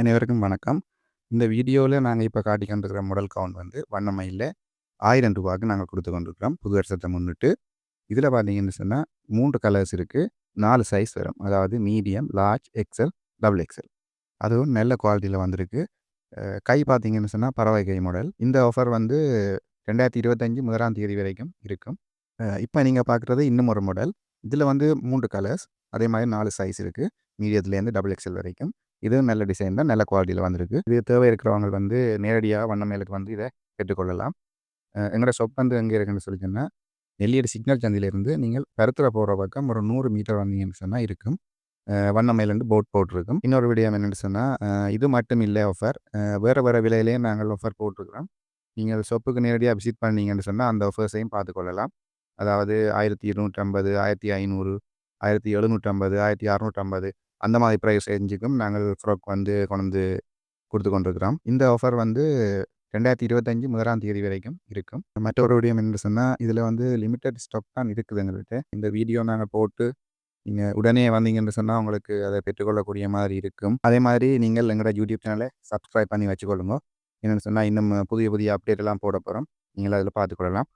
அனைவருக்கும் வணக்கம். இந்த வீடியோவில் நாங்கள் இப்போ காட்டி கொண்டிருக்கிற மாடல் கவுன் வந்து வண்ணமையில் ஆயிரம் ரூபாய்க்கு நாங்கள் கொடுத்து கொண்டிருக்கிறோம். புது வருஷத்தை முன்னிட்டு. இதில் பார்த்தீங்கன்னு சொன்னால் மூன்று கலர்ஸ் இருக்குது நாலு சைஸ் வரும். அதாவது medium, large, XL, double XL. அதுவும் நல்ல குவாலிட்டியில் வந்திருக்கு. கை பார்த்தீங்கன்னு சொன்னால் பறவை கை மாடல். இந்த ஆஃபர் வந்து 2025 முதலாம் தேதி வரைக்கும் இருக்கும். இப்போ நீங்கள் பார்க்குறது இன்னும் ஒரு மாடல். இதில் வந்து மூன்று கலர்ஸ். அதே மாதிரி நாலு சைஸ் இருக்குது மீடியத்துலேருந்து டபுள் எக்ஸ்எல் வரைக்கும். இதுவும் நல்ல டிசைன் தான். நல்ல குவாலிட்டியில் வந்திருக்கு. இது தேவை இருக்கிறவங்க வந்து நேரடியாக வண்ணமேலுக்கு வந்து இதை பெற்றுக்கொள்ளலாம். எங்களோட ஷாப் வந்து எங்கே இருக்குன்னு சொல்லி சொன்னால் நெல்லியடி சிக்னல் சந்திலிருந்து நீங்கள் பருத்திர போகிற பக்கம் ஒரு நூறு மீட்டர் வந்தீங்கன்னு சொன்னால் இருக்கும். வண்ணமையிலேருந்து போட் போட்டிருக்கும். இன்னொரு வீடியோ என்னென்னு சொன்னால் இது மட்டும் இல்லை ஆஃபர். வேறு வேறு விலையிலேயே விலையிலேயும் நாங்கள் ஆஃபர் போட்டிருக்கிறோம். நீங்கள் ஷாப்புக்கு நேரடியாக விசிட் பண்ணீங்கன்னு சொன்னால் அந்த ஆஃபர்ஸையும் பார்த்துக்கொள்ளலாம். அதாவது 1250, 1500, 1750, 1650 அந்த மாதிரி ப்ரைஸ் ரேஞ்சுக்கும் நாங்கள் ஃப்ராக் வந்து கொண்டு கொடுத்து கொண்டிருக்கிறோம். இந்த ஆஃபர் வந்து 2025 முதலாம் தேதி வரைக்கும் இருக்கும். மற்றொரு விடயம் என்று சொன்னால் இதில் வந்து லிமிட்டட் ஸ்டாக் தான் இருக்குது எங்கள்கிட்ட இந்த வீடியோ நாங்கள் போட்டு நீங்கள் உடனே வந்தீங்கன்னு சொன்னால் உங்களுக்கு அதை பெற்றுக்கொள்ளக்கூடிய மாதிரி இருக்கும். அதே மாதிரி நீங்கள் எங்களோட யூடியூப் சேனலை சப்ஸ்கிரைப் பண்ணி வச்சுக்கொள்ளுங்க. என்னென்னு சொன்னால் இன்னும் புதிய புதிய அப்டேட் எல்லாம் போட போகிறோம் நீங்கள் அதில் பார்த்துக்கொள்ளலாம்.